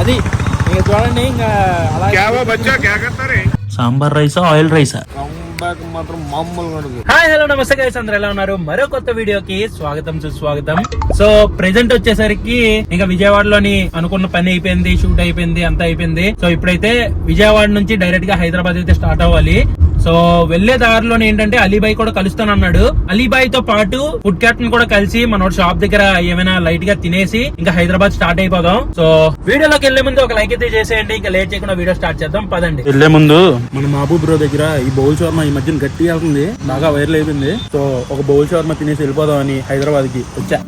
అది. ఇంకా చూడండి ఇంకా సాంబార్ రైసా ఆయిల్ రైసా. హాయ్ హలో నమస్తే గైస్ అందరు ఎలా ఉన్నారు? మరో కొత్త వీడియోకి స్వాగతం సుస్వాగతం. సో ప్రెసెంట్ వచ్చేసరికి ఇంకా విజయవాడలోని అనుకున్న పని అయిపోయింది షూట్ అయిపోయింది అంతా అయిపోయింది. సో ఇప్పుడైతే విజయవాడ నుంచి డైరెక్ట్గా హైదరాబాద్ అయితే స్టార్ట్ అవ్వాలి. సో వెళ్ళే దారిలోనే ఏంటంటే అలీబాయ్ కూడా కలుస్తానన్నాడు అలీబాయ్తో పాటు ఫుడ్ క్యాప్టెన్ కూడా కలిసి మన షాప్ దగ్గర ఏమైనా లైట్గా తినేసి ఇంకా హైదరాబాద్ స్టార్ట్ అయిపోదాం. సో వీడియోలోకి వెళ్ళే ముందు ఒక లైక్ అయితే చేసేయండి. ఇంకా లేట్ చేయకుండా వీడియో స్టార్ట్ చేద్దాం. పదండి. వెళ్ళే ముందు మన మహబూబ్ బ్రో దగ్గర ఈ బౌల్ షవర్మ ఈ మధ్యన గట్టిగా వెళ్తుంది. బాగా వైరల్ అయిపోయింది. సో ఒక బౌల్ షవర్మ తినేసి వెళ్ళిపోదాం అని హైదరాబాద్కి వచ్చా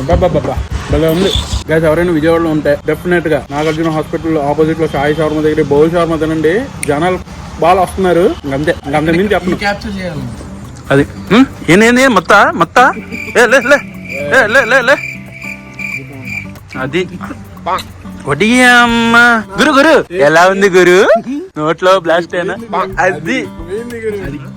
మ్మ్. అబ్బబ్బబ్బబ్బా. భలే ఉంది. గైస్ ఎవరైనా విజయవాడలో ఉంటే డెఫినెట్గా నాగార్జున హాస్పిటల్ ఆపోజిట్లో సాయి షవర్మ దగ్గర బౌల్ షవర్మ తినండి. జనాలు బాగా వస్తున్నారు. చెప్పను. క్యాప్చర్ చేయాలి. అది. ఏంది మొత్త మొత్త? ఏ లే లే. ఏ, లే లే లే. అది. వడ్డీ అమ్మ. గురు గురు. ఎలా ఉంది గురు? నోట్లో బ్లాస్ట్ అయినా? అది.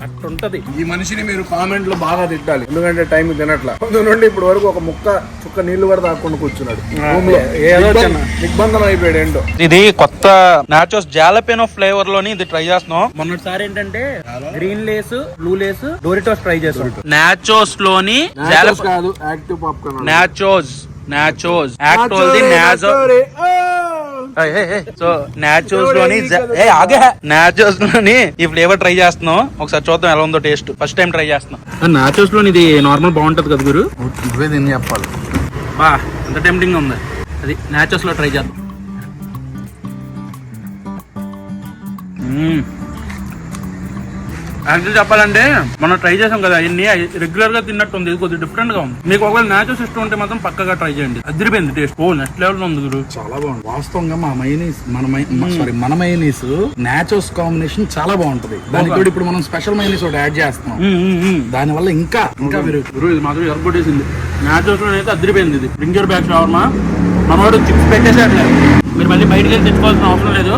అట్టుంటది. ఈ మనిషిని మీరు కామెంట్లో బాగా తిట్టాలి. ఎందుకంటే టైం తినట్లా. నుండి ఇప్పటి వరకు ఒక ముక్క చుక్క నీళ్ళు కూడా తాకుండా కూర్చున్నాడు. రూమ్లో ఏదో దిగ్బం- చిన్న. దిగ్బంధనం అయిపోయాడు ఏంటో. ఇది కొత్త నాచోస్ జాలపెనో ఫ్లేవర్లోని ఇది ట్రై చేస్తున్నాం. మొన్నటిసారి ఏంటంటే green Lays blue Lays Doritos try చేస్తాం నాచోస్లోని కాదు యాక్టివ్ పాప్కార్న్ నాచోస్ నాచోస్ యాక్టోల్ ది నాచో సో నాచోస్లోని ఆగే. నాచోస్లోని ఈ ఫ్లేవర్ ట్రై చేస్తున్నాం. ఒకసారి చూద్దాం ఎలా ఉందో టేస్ట్ ఫస్ట్ టైం ట్రై చేస్తున్నాం. నాచోస్లో ఇది నార్మల్ బాగుంటది కదా గురు? నువ్వే తిని చెప్పాలి. బా ఎంత టెంప్టింగ్ ఉంది. అది నాచోస్లో ట్రై చేద్దాం. యాక్చువల్ చెప్పాలంటే మనం ట్రై చేసాం కదా ఇన్ని రెగ్యులర్గా తిన్నట్టు ఉంది కొద్దిగా డిఫరెంట్గా ఉంది. మీకు ఒకవేళ నాచోస్ ఇష్టం ఉంటే మాత్రం పక్కగా ట్రై చేయండి. అదిరిపోయింది టేస్ట్ ఓ నెక్స్ట్ లెవెల్లో ఉంది గురు. చాలా బాగుంది. వాస్తవంగా మా మైనీస్ మన సారీ మన మైనీస్ నాచోస్ కాంబినేషన్ చాలా బాగుంటది. దానికి కూడా ఇప్పుడు మనం స్పెషల్ మైనీస్ ఒకటి యాడ్ చేస్తున్నాం. దాని వల్ల ఇంకా ఇంకా మీరు ఇది మాత్రం ఎరగొట్టేసింది నాచోస్ అయితే అదిరిపోయింది ఇది. బ్రింజర్ బ్యాక్ షవర్మా మనవాడు చిప్స్ పెట్టేసేట్లేదు మీరు మళ్ళీ బయటికి వెళ్ళి తెచ్చుకోవాల్సిన అవసరం లేదు.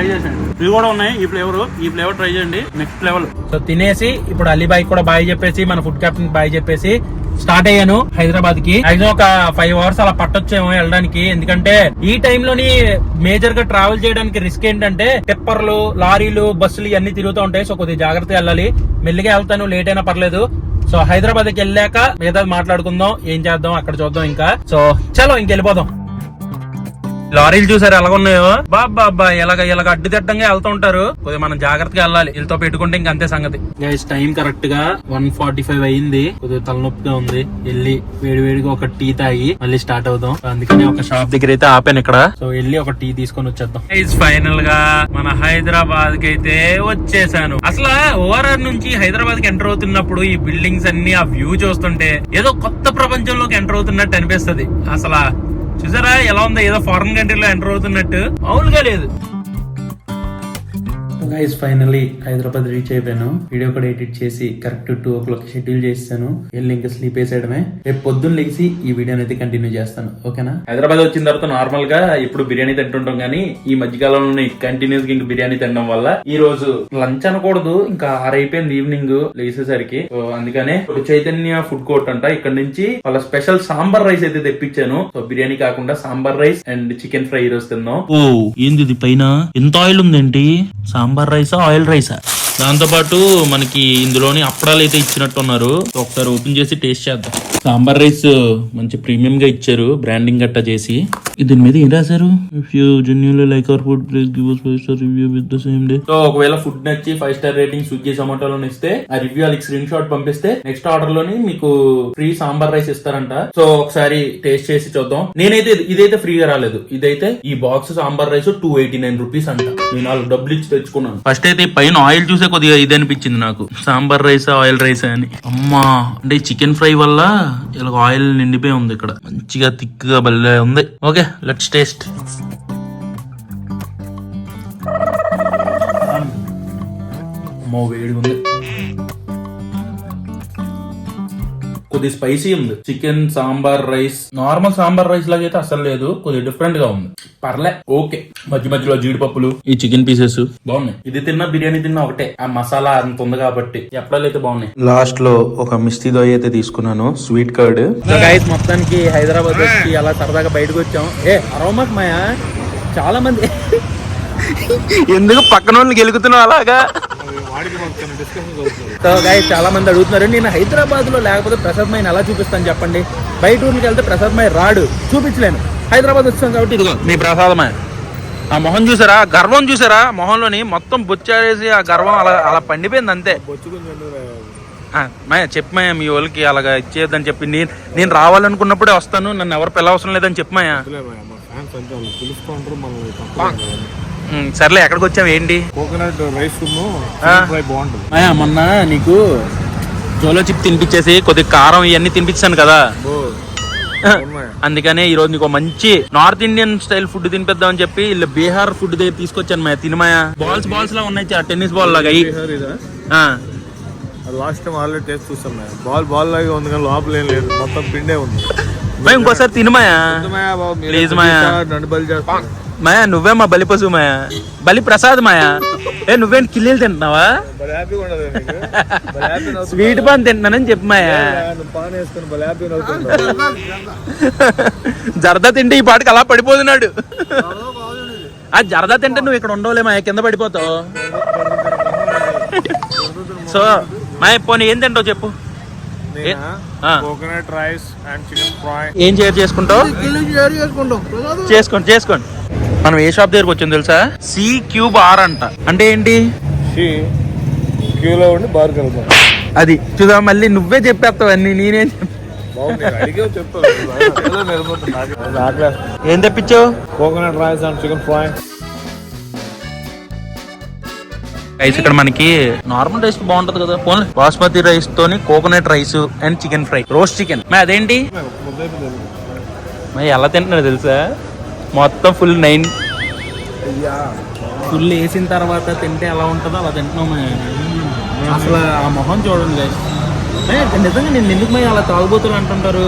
ట్రై చేసేయండి ఇవి కూడా ఉన్నాయి ఈ ఫ్లేవర్ ఈ ఫ్లేవర్ ట్రై చేయండి. నెక్స్ట్ లెవెల్ సో తినేసి ఇప్పుడు అలీబాయ్ కూడా బాయ్ చెప్పేసి మన ఫుడ్ క్యాప్టెన్ బాయ్ చెప్పేసి స్టార్ట్ అయ్యాను హైదరాబాద్కి అయితే ఒక ఫైవ్ అవర్స్ అలా పట్టొచ్చేమో వెళ్ళడానికి. ఎందుకంటే ఈ టైం లోని మేజర్గా ట్రావెల్ చేయడానికి రిస్క్ ఏంటంటే టెప్పర్లు లారీలు బస్సులు ఇవన్నీ తిరుగుతూ ఉంటాయి. సో కొద్దిగా జాగ్రత్తగా వెళ్ళాలి. మెల్లిగా వెళ్తాను లేట్ అయినా పర్లేదు. సో హైదరాబాద్కి వెళ్ళాక మిగతా మాట్లాడుకుందాం ఏం చేద్దాం అక్కడ చూద్దాం ఇంకా. సో చలో ఇంకెళ్ళిపోదాం. లారీలు చూసారు ఎలా ఉన్నాయో బాబా అబ్బా ఎలాగ ఎలాగ అడ్డుదిడ్డంగా వెళ్తూ ఉంటారు. కొద్దిగా మనం జాగ్రత్తగా వెళ్ళాలి. వీళ్ళతో పెట్టుకుంటే ఇంక అంతే సంగతి. గైస్ టైం కరెక్ట్గా వన్ ఫార్టీ ఫైవ్ అయింది. కొద్దిగా తలనొప్పిగా ఉంది. వెళ్ళి వేడి వేడిగా ఒక టీ తాగి మళ్ళీ స్టార్ట్ అవుదాం. అందుకని ఒక షాప్ దగ్గర అయితే ఆపాను ఇక్కడ. సో వెళ్ళి ఒక టీ తీసుకొని వచ్చేద్దాం. ఫైనల్గా మన హైదరాబాద్కి అయితే వచ్చేసాను. అసలు ఓఆర్ఆర్ నుంచి హైదరాబాద్కి ఎంటర్ అవుతున్నప్పుడు ఈ బిల్డింగ్స్ అన్ని ఆ వ్యూ చూస్తుంటే ఏదో కొత్త ప్రపంచంలోకి ఎంటర్ అవుతున్నట్టు అనిపిస్తది. అసలు చూసారా ఎలా ఉందో? ఏదో ఫారెన్ కంట్రీలో ఎంటర్ అవుతున్నట్టు. మామూలుగా లేదు. గైస్ ఫైనల్లీ హైదరాబాద్ రీచ్ అయిపోయాను. వీడియో కూడా ఎడిట్ చేసి correct two o'clock schedule చేస్తాను వెళ్ళి ఇంకా స్లీప్ వేసేయడమే. రేపు పొద్దున్న లేచి ఈ వీడియోని అయితే కంటిన్యూ చేస్తాను. ఓకేనా? హైదరాబాద్ వచ్చిన తర్వాత నార్మల్గా ఇప్పుడు బిర్యానీ తింటుంటాం కానీ ఈ మధ్యకాలంలో కంటిన్యూస్గా ఇంకా బిర్యానీ తినడం వల్ల ఈ రోజు లంచ్ అనకూడదు. ఇంకా ఆరైపోయింది ఈవినింగ్ లేచేసరికి. సో అందుకనే చైతన్య ఫుడ్ కోర్ట్ అంట. ఇక్కడ నుంచి వాళ్ళ స్పెషల్ సాంబార్ రైస్ అయితే తెప్పించాను. సో బిర్యానీ కాకుండా sambar rice and chicken fry ఈ రోజు తిన్నాం. ఓ ఏంది ఇది పైన? ఎంత ఆయిల్ ఉందేంటి? సాంబార్ రైసా ఆయిల్ రైసా? దాంతో పాటు మనకి ఇందులోని అప్పడాలు అయితే ఇచ్చినట్టున్నారు. ఉన్నారు ఒకసారి ఓపెన్ చేసి టేస్ట్ చేద్దాం. సాంబార్ రైస్ మంచి ప్రీమియం గా ఇచ్చారు బ్రాండింగ్ గట్టా చేసి. దీని మీద ఏం రాశారు? If you genuinely like our food please give us five star review with the same day so ఒకవేళ ఫుడ్ నచ్చి ఫైవ్ స్టార్ రేటింగ్ స్విగ్గీ జొమాటోలో ఇస్తే ఆ రివ్యూ వాళ్ళకి స్క్రీన్ షాట్ పంపిస్తే నెక్స్ట్ ఆర్డర్లోని మీకు ఫ్రీ సాంబార్ రైస్ ఇస్తారంట. సో ఒకసారి టేస్ట్ చేసి చూద్దాం. నేనైతే ఇది- ఇదైతే ఫ్రీగా రాలేదు. ఇదైతే ఈ box sambar rice two eighty nine rupees అంట. నేను డబ్బులు ఇచ్చి తెచ్చుకున్నాను. ఫస్ట్ అయితే ఈ పైన ఆయిల్ చూసే కొద్దిగా ఇది అనిపించింది నాకు. సాంబార్ రైస్ ఆయిల్ రైస్ అని. అమ్మా అంటే చికెన్ ఫ్రై వల్ల ఇలా ఆయిల్ నిండిపోయి ఉంది ఇక్కడ మంచిగా థిక్గా భలే ఉంది ఓకే లెట్స్ టేస్ట్ అమ్మో వేడిగా ఉంది కొద్దిగా స్పైసీ ఉంది. Chicken sambar rice normal sambar rice లాగా అయితే అసలు లేదు. కొద్దిగా డిఫరెంట్గా ఉంది. పర్లే ఓకే. మధ్య మధ్యలో జీడిపప్పులు ఈ చికెన్ పీసెస్ బాగున్నాయి. ఇది తిన్నా బిర్యానీ తిన్నా ఒకటే. ఆ మసాలా అంత ఉంది కాబట్టి ఎప్పుడైతే బాగున్నాయి. లాస్ట్లో ఒక మిస్టీ దోయ్ అయితే తీసుకున్నాను స్వీట్ కర్డ్ మొత్తానికి హైదరాబాద్ వచ్చి అలా సరదాగా బయటకు వచ్చాం. ఏ అరోమాక్ మాయా? చాలా మంది. ఎందుకు పక్కన వాళ్ళని గెలుగుతున్నావు అలాగా? సో చాలా మంది అడుగుతున్నారు నేను హైదరాబాద్లో లేకపోతే ప్రసాద్ మైన్ ఎలా చూపిస్తాను చెప్పండి? బయట ఊరికి వెళ్తే ప్రసాద్ మై రాడు చూపించలేను. హైదరాబాద్ వచ్చాం కాబట్టి ఇదిగో మీ ప్రసాదమే ఆ మొహం చూసారా? గర్వం చూసారా? మొహంలోని మొత్తం బొచ్చారేసి ఆ గర్వం అలా అలా పండిపోయింది అంతే. మాయ చెప్పు మాయ మీ వాళ్ళకి అలాగా ఇచ్చేద్దని చెప్పి నేను నేను రావాలనుకున్నప్పుడే వస్తాను నన్ను ఎవరు పిలవసరం లేదని చెప్పు మాయ. ఉమ్, సర్లే ఎక్కడికి వచ్చాం ఏంటి? కోకోనట్ రైస్ బాగుంటుంది. మొన్న నీకు జోలో చిప్ తినిపించేసి కొద్దిగా కారం ఇవన్నీ తినిపించాను కదా. అందుకనే ఈ రోజు నీకు మంచి నార్త్ ఇండియన్ స్టైల్ ఫుడ్ తినిపిద్దామని చెప్పి ఇలా బీహార్ ఫుడ్ దగ్గర తీసుకొచ్చాను మాయ తినమాయా బాల్స్ బాల్స్ లా ఉన్నాయి చా- టెన్నిస్ బాల్ లాగా లాస్ట్ టైం ఆల్రెడీ టేస్ట్ చూసాం మేము. బాల్ బాల్ లాగా ఉంది కానీ లోపల ఏం లేదు. మొత్తం పిండే ఉంది. మాయ? ఇంకోసారి తినమాయా ఎంత మాయా. నన్ను బలి చేస్తాను. మాయా నువ్వే మా బలి పశువు మాయా. బలి ప్రసాద్ మాయా. ఏ నువ్వేం కిల్లీలు తింటున్నావా. స్వీట్ పాన్ తింటున్నానని చెప్పు మాయా. జరదా తింటే ఈ పాటికి అలా పడిపోతున్నాడు ఆ జరదా తింటే నువ్వు ఇక్కడ ఉండవులే మాయ కింద పడిపోతావు. సో పోనీ ఏం? తింటావు చెప్పు. Coconut rice and chicken fry ఏం షేర్ చేసుకుంటావు? చేసుకోండి చేసుకోండి మనం ఏ షాప్ దగ్గరకు వచ్చాం తెలుసా? సి క్యూబ్ ఆర్ అంట. అంటే ఏంటి? క్యూలో ఉండి అది. చూదా మళ్ళీ నువ్వే చెప్పేస్తావు అన్ని నేనేం ఏం తెప్పించావు? Coconut rice and chicken fry rice ఇక్కడ మనకి నార్మల్ రైస్ బాగుంటది కదా. పోన్లే. బాస్మతి రైస్ తోని coconut rice and chicken fry roast chicken మే అదేంటి? మరి ఎలా తింటున్నాడు తెలుసా? మొత్తం ఫుల్ నైన్ ఫుల్ వేసిన తర్వాత తింటే ఎలా ఉంటుందో అలా తింటున్నాం. అసలు ఆ మొహం చూడండి నిజంగా నేను ఎందుకు మై అలా తాగుబోతులు అంటుంటారు?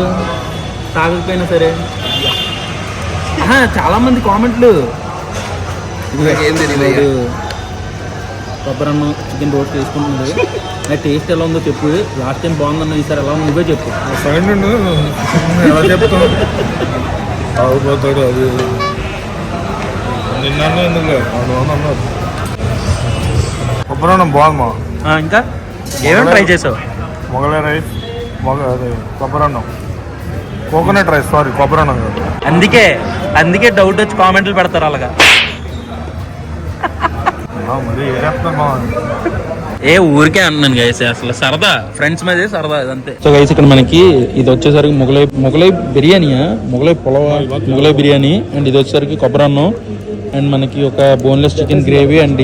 తాగకపోయినా సరే. చాలా మంది కామెంట్లు. ఇదిగో, కొబ్బరి అన్నం చికెన్ రోస్ట్ వేసుకుంటుంది ఆ టేస్ట్ ఎలా ఉందో చెప్పు. లాస్ట్ టైం బాగుందన్న ఈసారి ఎలా ఉంది నువ్వే చెప్పు. సైడ్ ఎలా అది. నిన్న కొబ్బరి అన్నం బాగుంది ఇంకా? ఏమేమి ట్రై చేసావు? మొగలై రైస్ మొగ అదే కొబ్బరి అన్నం కోకోనట్ రైస్ సారీ కొబ్బరి అన్నం కాదు. అందుకే అందుకే డౌట్ వచ్చి కామెంట్లు పెడతారు అలాగా. ఏ ఊరికే అన్నాను గైస్ అసలు సరదా. ఫ్రెండ్స్ మీద సరదా అంతే సో గైస్ ఇక్కడ మనకి ఇది వచ్చేసరికి మొగలై మొగలై బిర్యానీయా మొగలై పొలవ మొగలై బిర్యానీ అండ్ ఇది వచ్చేసరికి కొబ్బరి అన్నం అండ్ మనకి ఒక boneless chicken gravy and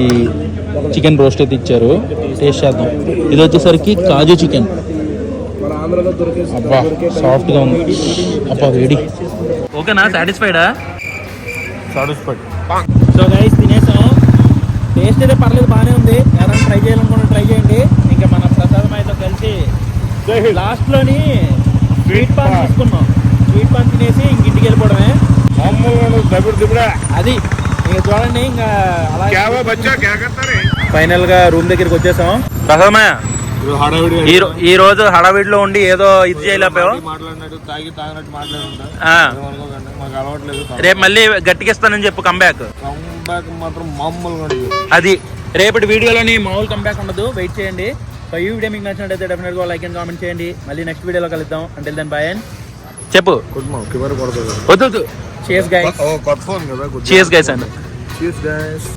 chicken roast అయితే ఇచ్చారు. టేస్ట్ చేద్దాం. ఇది వచ్చేసరికి కాజు చికెన్ అబ్బా సాఫ్ట్గా ఉంది. అబ్బా వేడి. ఓకేనా సాటిస్ఫైడా సాటిస్ఫైడ్ సో గైస్ తినేసాం టేస్ట్ అయితే పర్లేదు బాగానే ఉంది. ఎవరైనా ట్రై చేయాలనుకుంటే ట్రై చేయండి. ఇంకా మన ప్రసాదం అయితే కలిసి లాస్ట్లోని స్వీట్ పాన్ తీసుకున్నాం స్వీట్ పాన్ తినేసి ఇంక ఇంటికి వెళ్ళిపోవడమే. అది. ఇంకా చూడండి ఇంకా అలా క్యావా బచ్చా? క్యా కర్తారే ఫైనల్గా రూమ్ దగ్గరికి వచ్చేసాం. ప్రసాదమయ్య ఈ రోజు హడావిడిలో ఉండి ఏదో ఇది చేయలేకపోయావు? రేపు మళ్ళీ గట్టికిస్తానని చెప్పు కంబ్యాక్ కంబ్యాక్ మాత్రం మామూలుగా అది రేపటి వీడియోలోని మామూలు కంబ్యాక్ ఉండదు. వెయిట్ చేయండి. సో ఈ వీడియో మీకు నచ్చినట్టయితే డెఫినెట్గా లైక్ అండ్ కామెంట్ చేయండి. మళ్ళీ నెక్స్ట్ వీడియోలో కలుద్దాం. అంటే దెన్ బాయ్ అండ్ చెప్పు. కుటుంబం కివర్ కొడుతుంది వద్దు వద్దు. చేస్ గైస్ ఓ కొత్త ఫోన్ కదా చేస్ గైస్ అన్న చీస్ గైస్